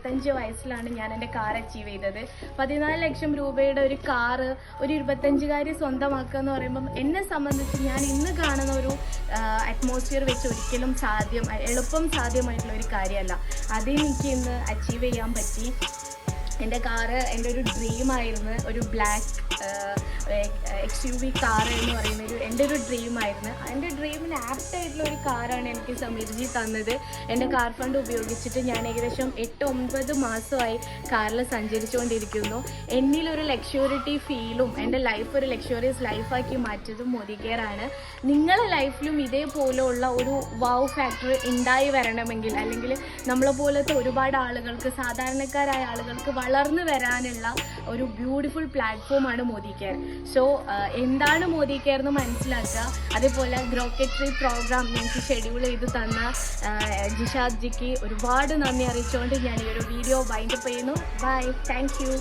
ഇരുപത്തഞ്ച് വയസ്സിലാണ് ഞാൻ എന്റെ കാർ അച്ചീവ് ചെയ്തത്. പതിനാല് ലക്ഷം രൂപയുടെ ഒരു കാറ് ഒരു ഇരുപത്തഞ്ചുകാരി സ്വന്തമാക്കുക എന്ന് പറയുമ്പം എന്നെ സംബന്ധിച്ച് ഞാൻ ഇന്ന് കാണുന്ന ഒരു അറ്റ്മോസ്ഫിയർ വെച്ച് ഒരിക്കലും സാധ്യം എളുപ്പം സാധ്യമായിട്ടുള്ള ഒരു കാര്യമല്ല. അതെനിക്ക് ഇന്ന് അച്ചീവ് ചെയ്യാൻ പറ്റി. എന്റെ കാറ് എന്റെ ഒരു ഡ്രീമായിരുന്നു ഒരു black X U V car എന്ന് പറയുന്ന ഒരു എന്റെ ഒരു ഡ്രീമായിരുന്നു. എന്റെ ഡ്രീമിന് ആപ്റ്റ് ആയിട്ടുള്ള ഒരു കാറാണ് എനിക്ക് സമീർജി തന്നത്. എന്റെ കാർ ഫണ്ട് ഉപയോഗിച്ചിട്ട് ഞാൻ ഏകദേശം എട്ട് ഒമ്പത് മാസമായി കാറിൽ സഞ്ചരിച്ചുകൊണ്ടിരിക്കുന്നു. എന്നിലൊരു ലക്ഷൂരിറ്റി ഫീലും എന്റെ ലൈഫ് ഒരു ലക്ഷറിയസ് ലൈഫാക്കി മാറ്റിയതും മോദി കെയറാണ് നിങ്ങളുടെ ലൈഫിലും ഇതേപോലെയുള്ള ഒരു വൗ ഫാക്ടർ ഉണ്ടായി വരണമെങ്കിൽ അല്ലെങ്കിൽ നമ്മളെ പോലത്തെ ഒരുപാട് ആളുകൾക്ക് സാധാരണക്കാരായ ആളുകൾക്ക് വളർന്നു വരാനുള്ള ഒരു ബ്യൂട്ടിഫുൾ പ്ലാറ്റ്ഫോമാണ് മോദി കെയർ സോ എന്താണ് മോദി കെയർ എന്ന് മനസ്സിലാക്കുക. അതേപോലെ ഗ്രോക്കറ്ററി പ്രോഗ്രാം ഞങ്ങൾക്ക് ഷെഡ്യൂൾ ചെയ്ത് തന്ന ജിഷാദ്ജിക്ക് ഒരുപാട് നന്ദി അറിയിച്ചുകൊണ്ട് ഞാൻ ഈ ഒരു വീഡിയോ വൈൻഡപ്പ് ചെയ്യുന്നു. Bye thank